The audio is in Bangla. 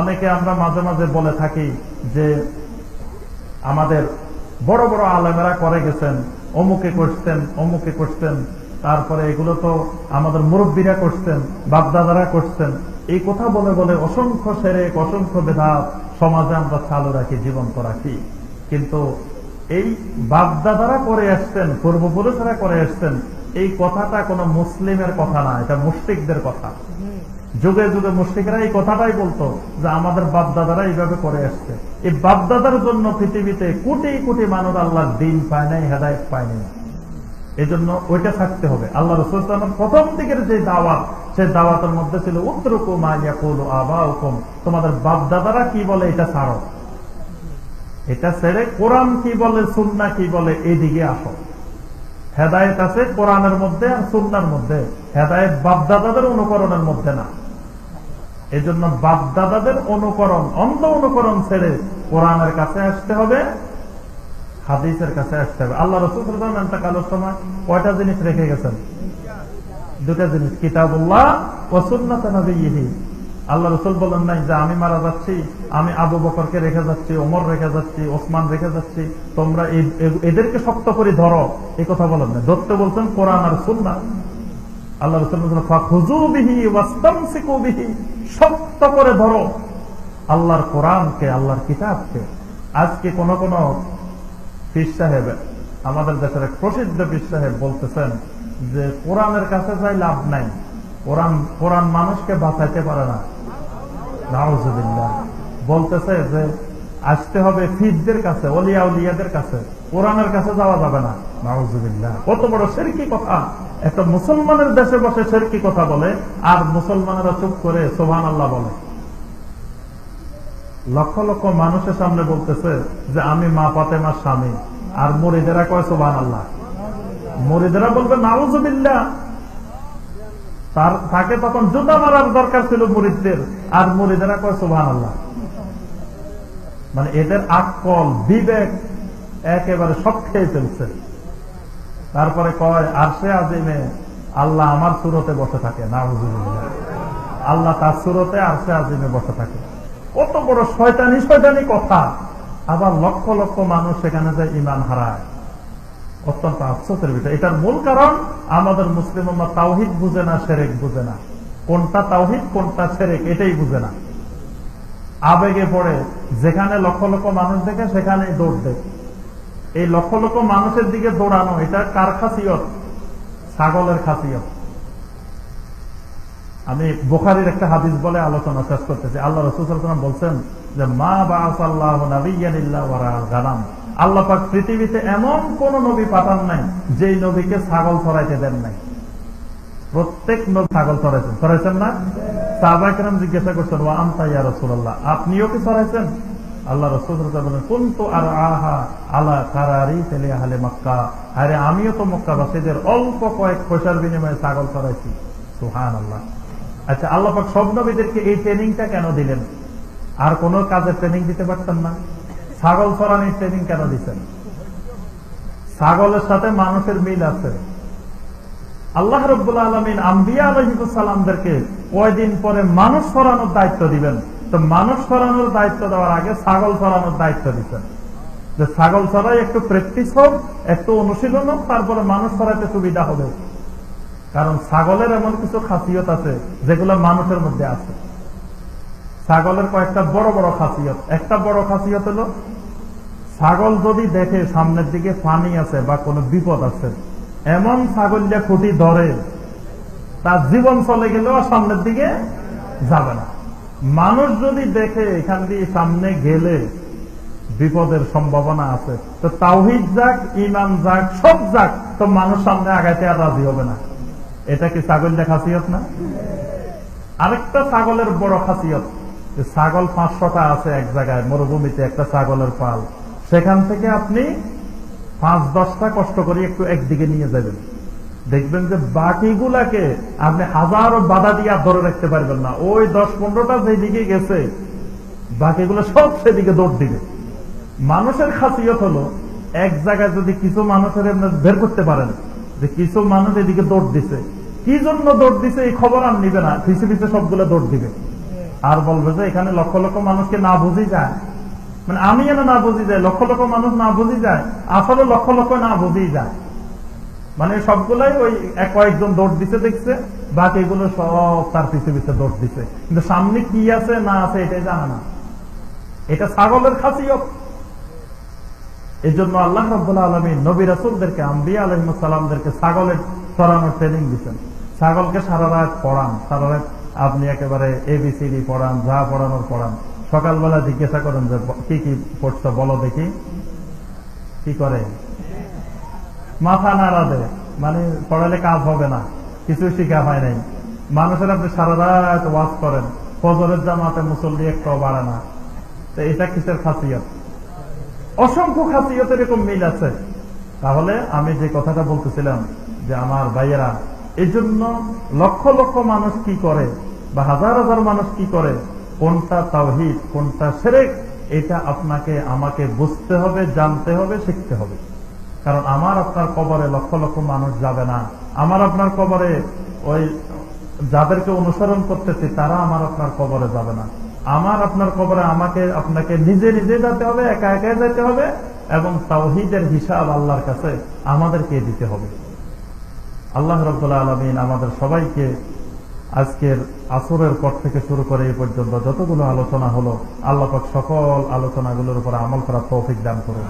অনেকে আমরা মাঝে মাঝে বলে থাকি যে আমাদের বড় বড় আলেমেরা করে গেছেন, অমুকে করছেন অমুকে করছেন, তারপরে এগুলো তো আমাদের মুরব্বীরা করছেন, বাপদাদারা করছেন। এই কথা বলে বলে অসংখ্য সেরেক, অসংখ্য বেধাত সমাজে আমরা চালু রাখি, জীবন্ত রাখি। কিন্তু এই বাপদাদারা করে আসছেন, পূর্বপুরুষরা করে আসছেন, এই কথাটা কোনো মুসলিমের কথা না, এটা মুসলিকদের কথা। যুগে যুগে মুসলিকরা এই কথাটাই বলতো যে আমাদের বাপদাদারা এইভাবে করে আসছে। এই বাপদাদার জন্য পৃথিবীতে কোটি কোটি মানুষ আল্লাহর দিন পায় নাই, হেদায়ত পায় নাই। এই জন্য ওইটা থাকতে হবে। আল্লাহ রসুলামের প্রথম দিকের যে দাওয়াত, সেই দাওয়াতের মধ্যে ছিল তোমাদের বাপদাদারা কি বলে এটা ছাড়ো। এটা ছেড়ে কোরআন কি বলে সুন্না কি বলে এইদিকে আসো। হেদায়ত আছে কোরআনের মধ্যে আর সুন্নার মধ্যে। হেদায়ত বাপদাদাদের অনুকরণের মধ্যে না। এই জন্য বাপদাদাদের অনুকরণ, অন্ধ অনুকরণ ছেড়ে কোরআনের কাছে আসতে হবে, হাদিসের কাছে আসতে হবে। আল্লাহ রসুল কালোর সময় কয়টা জিনিস রেখে গেছেন? দুটা জিনিস, কিতাবুল্লাহ ও সুন্নাত নবীহি। আল্লাহ রসুল বলেন নাই যে আমি মারা যাচ্ছি, আমি আবু বকরকে রেখে যাচ্ছি, ওমর রেখে যাচ্ছি, ওসমান রেখে যাচ্ছি, তোমরা এদেরকে শক্ত করে ধরো। এই কথা বলেন না ধরতে বলছেন কোরআন আর সুন্না আল্লাহ রসুল বলছেন, "ফাখুযূবিহি শক্ত করে ধরো। আল্লাহর কোরআনকে আল্লাহর কিতাবকে। আজকে কোন কোন পীর সাহেব আমাদের দেশের এক প্রসিদ্ধ পীর সাহেব বলতেছেন যে কোরআনের কাছে যাই লাভ নাই। কোরআন কোরআন মানুষকে বাঁচাইতে পারে না। বলতেছে যে আসতে হবে ফিরদের কাছে, অলিয়া উলিয়াদের কাছে। কোরআনের কাছে যাওয়া যাবে না। নাউজুবিল্লাহ। কত বড় সেরকি কথা। একটা মুসলমানের দেশে বসে সেরকি কথা বলে, আর মুসলমানেরা চুপ করে সোভান আল্লাহ বলে। লক্ষ লক্ষ মানুষের সামনে বলতেছে যে, আমি মা পাতেমার স্বামী। আর মরিদেরা কয় সোভান আল্লাহ মরিদেরা বলবে, নাউজুবিল্লাহ। তার, তাকে তখন জুতা মারার দরকার ছিল মুরিদদের। আর মুরিদেরা কয় সোভান আল্লাহ মানে এদের আকল, বিবেক একেবারে সব খেয়ে ফেলছে। তারপরে কয় আর সে আজিমে, আল্লাহ আমার সুরতে বসে থাকে না আল্লাহ তার সুরতে আর সে আজিমে বসে থাকে। কত বড় শয়তানি শয়তানি কথা। আবার লক্ষ লক্ষ মানুষ সেখানে যে ইমান হারায়। অত্যন্ত আফসোসের বিষয়। এটার মূল কারণ, আমাদের মুসলিম তাওহিদ বুঝে না, সেরেক বুঝে না। কোনটা তাওহিদ, কোনটা সেরেক, এটাই বুঝে না। আবেগে পড়ে, যেখানে লক্ষ লক্ষ মানুষ দেখে, সেখানেই দৌড় দেয়। এই লক্ষ লক্ষ মানুষের দিকে দৌড়ানো, এটা কার খাসিয়ত? ছাগলের খাসিয়ত। আমি বোখারির একটা হাদিস বলে আলোচনা শেষ করতেছি। আল্লাহ রসুল বলছেন যে, মা বা আল্লাহ পাক পৃথিবীতে এমন কোন নবী পাঠান নাই, যেই নবীকে ছাগল ছড়াইতে দেন নাই। প্রত্যেক নবী ছাগল ছড়াইছেন। ছড়াইছেন না? সাহবাকেরাম জিজ্ঞাসা করছেন ও আমতা ইয়া রসুল্লাহ আপনিও কি ছড়াইছেন আল্লাহ রসুল কিন্তু আর আহা আলা কারারি তেলে আহলে মক্কা? আরে, আমিও তো মক্কাবাসীদের অল্প কয়েক পয়সার বিনিময়ে ছাগল ছড়াইছি সুহান আল্লাহ আচ্ছা আল্লাহ সব নবীদেরকে এই ট্রেনিংটা কেন দিলেন? আর কোন কাজে ট্রেনিং দিতে পারতেন না? ছাগল ছড়ানির ট্রেনিং কেন দিচ্ছেন ছাগলের সাথে মানুষের মিল আছে। আল্লাহ রব্বুল আলমিন আম্বিয়া আলহিবুসালামদেরকে কয়দিন পরে মানুষ সরানোর দায়িত্ব দিবেন। তো মানুষ সরানোর দায়িত্ব দেওয়ার আগে ছাগল সরানোর দায়িত্ব দিচ্ছেন যে ছাগল ছড়াই একটু প্র্যাকটিস হোক, একটু অনুশীলন হোক, তারপরে মানুষ সরাইতে সুবিধা হবে। কারণ ছাগলের এমন কিছু খাসিয়ত আছে যেগুলো মানুষের মধ্যে আছে। ছাগলের কয়েকটা বড় বড় খাসিয়ত। একটা বড় খাসিয়ত হলো, ছাগল যদি দেখে সামনের দিকে পানি আছে বা কোনো বিপদ আছে এমন ছাগলিয়া খুঁটি ধরে, তার জীবন চলে গেলেও সামনের দিকে যাবে না। মানুষ যদি দেখে এখান দিয়ে সামনে গেলে বিপদের সম্ভাবনা আছে, তো তাওহিদ যাক ইমান যাক, সব যাক, তো মানুষ সামনে আগাইতে আর রাজি হবে না। এটা কি ছাগলটা খাসিয়ত না? আরেকটা ছাগলের বড় খাসিয়ত ছাগল পাঁচশোটা আছে এক জায়গায়, মরুভূমিতে একটা ছাগলের পাল। সেখান থেকে আপনি পাঁচ দশটা কষ্ট করে একটু একদিকে নিয়ে যাবেন। দেখবেন যে বাকিগুলাকে আপনি হাজারো বাধা দিয়ে ধরে রাখতে পারবেন না। ওই দশ পনেরোটা যেদিকে গেছে, বাকিগুলো সব সেদিকে দৌড় দিবে। মানুষের খাসিয়ত হলো, এক জায়গায় যদি কিছু মানুষের বের করতে পারেন, যে কিছু মানুষ এদিকে দৌড় দিছে। কি জন্য দৌড় দিছে এই খবর আর নিবে না? পিছিয়ে পিছিয়ে সবগুলো দৌড় দিবে। আর বলবে যে এখানে লক্ষ লক্ষ মানুষকে না বুঝে যায়। মানে আমি যেন না বুঝি যায়, লক্ষ লক্ষ মানুষ না বুঝি যায়, আসলে লক্ষ লক্ষ না বুঝি যায়। মানে সবগুলাই ওই কয়েকজন দৌড় দিতে দেখছে বাকি এগুলো সব তার পিছে পিছে দৌড় দিছে। কিন্তু সামনে কি আছে, না আছে, এটাই জানে না। এটা ছাগলের খাসিয়ত। এই জন্য আল্লাহ রব্বুল্লাহ আলমী নবী রাসুলদেরকে, আম্বিয়া আলহিমসাল্লামদেরকে ছাগলের চড়ানোর ট্রেনিং দিচ্ছেন ছাগলকে সারা রাত পড়ান, সারা রাত আপনি একেবারে এবিসিডি পড়ান, যা পড়ানোর পড়ান। সকালবেলা জিজ্ঞাসা করেন যে, কি কি পড়ছো বলো দেখি। কি করে? মাথা নাড়া দেয় মানে পড়ালে কাজ হবে না কিছু শিখা হয় নাই। মানুষের আপনি সারা রাত ওয়াজ করেন, ফজরের জামাতে মুসল্লি একটাও বাড়ে না। তো এটা কিসের খাসিয়ত? অসংখ্য খাসিয়ত এরকম মিল আছে। তাহলে আমি যে কথাটা বলতেছিলাম যে আমার ভাইয়েরা এই জন্য লক্ষ লক্ষ মানুষ কি করে বা হাজার হাজার মানুষ কি করে কোনটা তাওহিদ, কোনটা সেরেক এটা আপনাকে, আমাকে বুঝতে হবে, জানতে হবে, শিখতে হবে। কারণ আমার আপনার কবরে লক্ষ লক্ষ মানুষ যাবে না। আমার আপনার কবরে ওই যাদেরকে অনুসরণ করতেছি, তারা আমার আপনার কবরে যাবে না। আমার আপনার কবরে আমাকে, আপনাকে নিজে নিজে যেতে হবে, একা একা যেতে হবে, এবং তাওহিদের হিসাব আল্লাহর কাছে আমাদেরকে দিতে হবে। আল্লাহ রব্দুল্লাহ আলমিন আমাদের সবাইকে আজকের আসরের পর থেকে শুরু করে এই পর্যন্ত যতগুলো আলোচনা হলো আল্লাপাক সকল আলোচনাগুলোর উপর আমল করার তৌফিক দান করুন।